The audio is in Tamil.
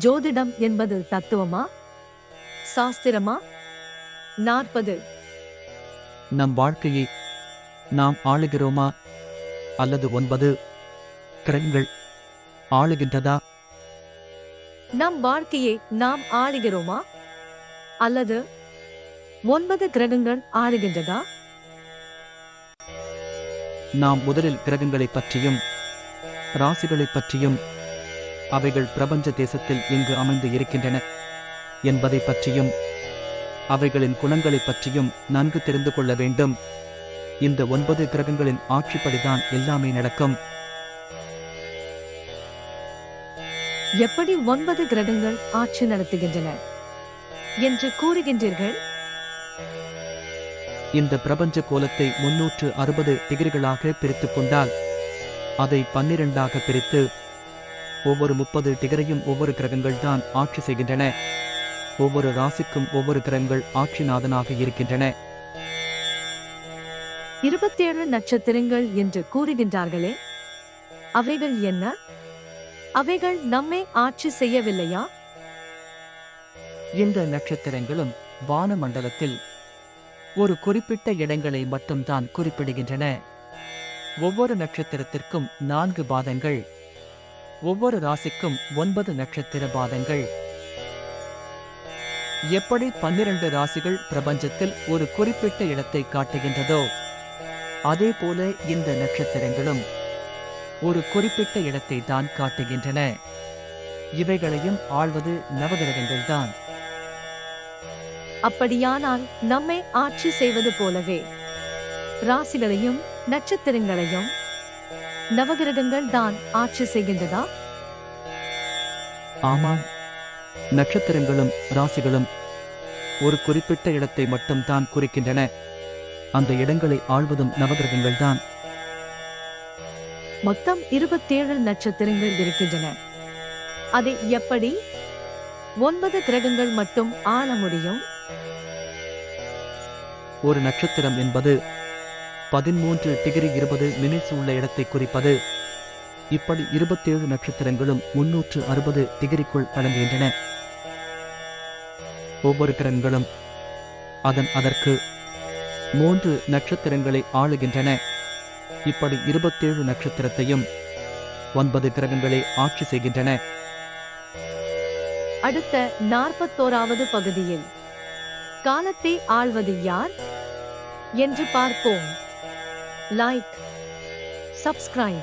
ஜோதிடம் என்பது தத்துவமா? சாஸ்திரமா? நாற்பது. நம் வாழ்க்கையை நாம் ஆளுகிறோமா? அல்லது ஒன்பது கிரகங்கள் ஆளுகின்றதா? நம் வாழ்க்கையை நாம் ஆளுகிறோமா? அல்லது ஒன்பது கிரகங்கள் ஆளுகின்றதா? நாம் முதலில் கிரகங்களைப் பற்றியும் ராசிகளைப் பற்றியும் அவைகள் பிரபஞ்ச தேசத்தில் எங்கு அமைந்து இருக்கின்றன என்பதைப் பற்றியும் அவைகளின் குணங்களைப் பற்றியும் நன்கு தெரிந்து கொள்ள வேண்டும். இந்த ஒன்பது கிரகங்களின் ஆட்சிப்படிதான் எல்லாமே நடக்கும். எப்படி ஒன்பது கிரகங்கள் ஆட்சி நடத்துகின்றன என்று கூறுகின்றீர்கள்? இந்த பிரபஞ்ச கோலத்தை முன்னூற்று அறுபது டிகிரிகளாக பிரித்துக் கொண்டால் அதை பன்னிரண்டாக பிரித்து ஒவ்வொரு முப்பது டிகிரியும் ஒவ்வொரு கிரகங்கள் தான் ஆட்சி செய்கின்றன. ஒவ்வொரு ராசிக்கும் ஒவ்வொரு கிரகங்கள் ஆட்சிநாதனாக இருக்கின்றன. இருபத்தேழு நட்சத்திரங்கள் என்று கூறுகின்றார்களே அவைகள் என்ன? அவைகள் நம்மை ஆட்சி செய்யவில்லையா? இந்த நட்சத்திரங்களும் வானமண்டலத்தில் ஒரு குறிப்பிட்ட இடங்களை மட்டும்தான் குறிப்பிடுகின்றன. ஒவ்வொரு நட்சத்திரத்திற்கும் நான்கு பாதங்கள் ஒவ்வொரு ராசிக்கும் ஒன்பது நட்சத்திர பாதங்கள். எப்படி பன்னிரண்டு ராசிகள் பிரபஞ்சத்தில் ஒரு குறிப்பிட்ட இடத்தை காட்டுகின்றதோ அதே போல இந்த நட்சத்திரங்களும் ஒரு குறிப்பிட்ட இடத்தை தான் காட்டுகின்றன. இவைகளையும் ஆள்வது நவகிரகங்கள்தான் அப்படியானால் நம்மை ஆட்சி செய்வது போலவே ராசிகளையும் நட்சத்திரங்களையும் நவகிரகங்கள் தான் ஆட்சி செய்கின்றதா? ஆமாம். நட்சத்திரங்களும் ராசிகளும் ஒரு குறிப்பிட்ட இடத்தை மட்டும் தான் குறிக்கின்றன. அந்த இடங்களை ஆள்வதும் நவகிரகங்கள்தான் மொத்தம் இருபத்தேழு நட்சத்திரங்கள் இருக்கின்றன. அதை எப்படி ஒன்பது கிரகங்கள் மட்டும் ஆள முடியும்? ஒரு நட்சத்திரம் என்பது பதிமூன்று டிகிரி இருபது மினிட்ஸ் உள்ள இடத்தை குறிப்பது. இப்படி இருபத்தேழு நட்சத்திரங்களும் முன்னூற்று அறுபது டிகிரிக்குள் அடங்குகின்றன ஒவ்வொரு கிரகங்களும் அதன் அதற்கு மூன்று நட்சத்திரங்களை ஆளுகின்றன. இப்படி இருபத்தேழு நட்சத்திரத்தையும் ஒன்பது கிரகங்களை ஆட்சி செய்கின்றன. அடுத்த நாற்பத்தோராவது பகுதியில் காலத்தை ஆள்வது யார்? என்று பார்ப்போம். Like subscribe